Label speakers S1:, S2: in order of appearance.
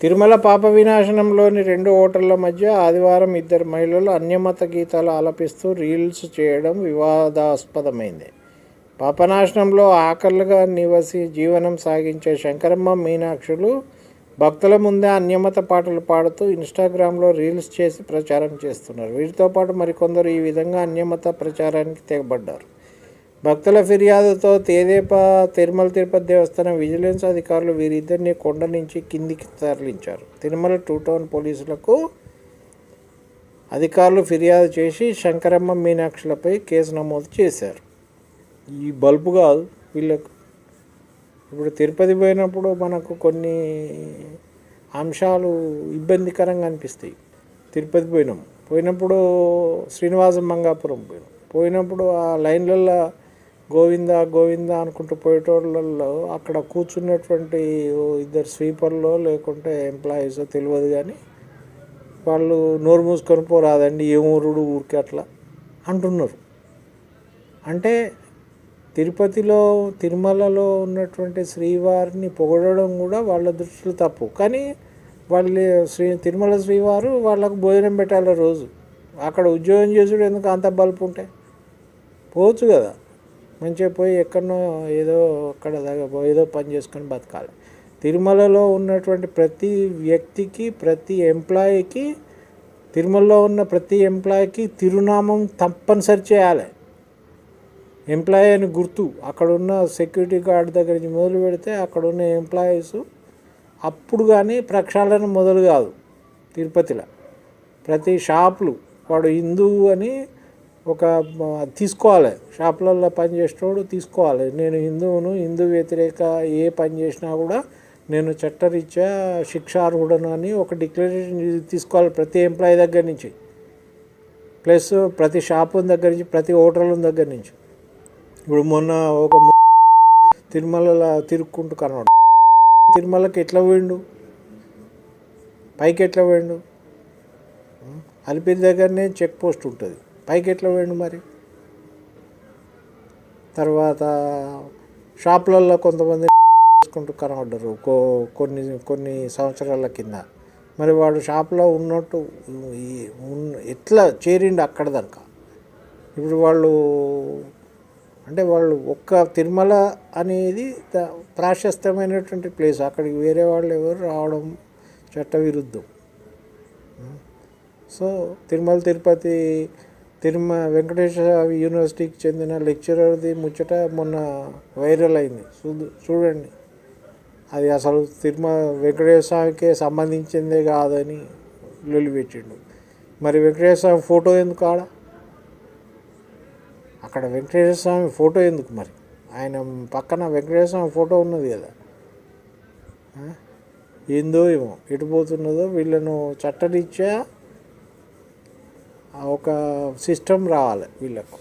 S1: తిరుమల పాప వినాశనంలోని రెండు ఓటర్ల మధ్య ఆదివారం ఇద్దరు మహిళలు అన్యమత గీతాలు ఆలపిస్తూ రీల్స్ చేయడం వివాదాస్పదమైంది. పాపనాశనంలో ఆకలిగా నివసి జీవనం సాగించే శంకరమ్మ మీనాక్షులు భక్తుల ముందే అన్యమత పాటలు పాడుతూ ఇన్స్టాగ్రామ్లో రీల్స్ చేసి ప్రచారం చేస్తున్నారు. వీరితో పాటు మరికొందరు ఈ విధంగా అన్యమత ప్రచారానికి తెగబడ్డారు. భక్తుల ఫిర్యాదుతో తేదేపా తిరుమల తిరుపతి దేవస్థానం విజిలెన్స్ అధికారులు వీరిద్దరిని కొండ నుంచి కిందికి తరలించారు. తిరుమల టూ టౌన్ పోలీసులకు అధికారులు ఫిర్యాదు చేసి శంకరమ్మ మీనాక్షులపై కేసు నమోదు చేశారు. ఈ బల్బు కాదు. వీళ్ళకు ఇప్పుడు తిరుపతి పోయినప్పుడు మనకు కొన్ని అంశాలు ఇబ్బందికరంగా అనిపిస్తాయి. తిరుపతి పోయినాం. పోయినప్పుడు శ్రీనివాస మంగాపురం పోయినాం. పోయినప్పుడు ఆ లైన్లలో గోవింద గోవింద అనుకుంటూ పోయేటోళ్ళల్లో అక్కడ కూర్చున్నటువంటి ఓ ఇద్దరు స్వీపర్లో లేకుంటే ఎంప్లాయీస్ తెలియదు కానీ వాళ్ళు నోరు మూసుకొని పోరాదండి ఏ ఊరుడు ఊరికి అట్లా అంటున్నారు. అంటే తిరుపతిలో తిరుమలలో ఉన్నటువంటి శ్రీవారిని పొగడడం కూడా వాళ్ళ దృష్టిలో తప్పు. కానీ వాళ్ళు శ్రీ తిరుమల శ్రీవారు వాళ్ళకు భోజనం పెట్టాలి రోజు. అక్కడ ఉద్యోగం చేసుడు ఎందుకు అంత బల్పు ఉంటే? పోవచ్చు కదా. మంచిగా పోయి ఎక్కడనో ఏదో అక్కడ దగ్గర ఏదో పని చేసుకొని బతకాలి. తిరుమలలో ఉన్నటువంటి ప్రతి వ్యక్తికి ప్రతి ఎంప్లాయీకి తిరుమలలో ఉన్న ప్రతి ఎంప్లాయీకి తిరునామం తప్పనిసరి చేయాలి. ఎంప్లాయీ అని గుర్తు అక్కడ ఉన్న సెక్యూరిటీ గార్డ్ దగ్గర నుంచి మొదలు పెడితే అక్కడ ఉన్న ఎంప్లాయీస్ అప్పుడు కానీ ప్రక్షాళన మొదలు కాదు తిరుపతిలో. ప్రతి షాపులు వాడు హిందువు అని ఒక తీసుకోవాలి. షాపులలో పని చేసేటోడు తీసుకోవాలి. నేను హిందువును హిందూ వ్యతిరేక ఏ పని చేసినా కూడా నేను చట్టరీత్యా శిక్షార్హుడను అని ఒక డిక్లరేషన్ తీసుకోవాలి ప్రతి ఎంప్లాయీ దగ్గర నుంచి. ప్లస్ ప్రతి షాపు దగ్గర నుంచి ప్రతి హోటల్ దగ్గర నుంచి. ఇప్పుడు మొన్న ఒక తిరుమల తిరుమలలో తిరుక్కుంటూ కనబడు తిరుమలకి ఎట్లా పోయిండు? పైకి ఎట్లా పోయిండు? ఉం? అలిపిరి దగ్గరనే చెక్ పోస్ట్ ఉంటుంది. పైకి ఎట్లా పోయిండు మరి. తర్వాత షాపులలో కొంతమంది చేసుకుంటూ కనబడ్డారు కో కొన్ని కొన్ని సంవత్సరాల కింద. మరి వాడు షాప్లో ఉన్నట్టు ఎట్లా చేరిండు అక్కడ దాకా ఇప్పుడు వాళ్ళు అంటే వాళ్ళు ఒక్క తిరుమల అనేది ప్రాశస్త్యమైనటువంటి ప్లేస్. అక్కడికి వేరే వాళ్ళు ఎవరు రావడం చట్టవిరుద్ధం. సో తిరుమల తిరుపతి తిరుమ వెంకటేశ్వర యూనివర్సిటీకి చెందిన లెక్చరర్ది ముచ్చట మొన్న వైరల్ అయింది. చూడండి. అది అసలు తిరుమల వెంకటేశ్వర స్వామికే సంబంధించిందే కాదని లొలిపెట్టిండు మరి వెంకటేశ్వర స్వామి ఫోటో ఎందుకు ఆడ? అక్కడ వెంకటేశ్వర స్వామి ఫోటో ఎందుకు మరి? ఆయన పక్కన వెంకటేశ్వర స్వామి ఫోటో ఉన్నది కదా. ఏందో ఏమో ఎటు పోతున్నదో వీళ్ళను చట్టరీత్యా ఒక సిస్టమ్ రావాలి వీళ్ళకు.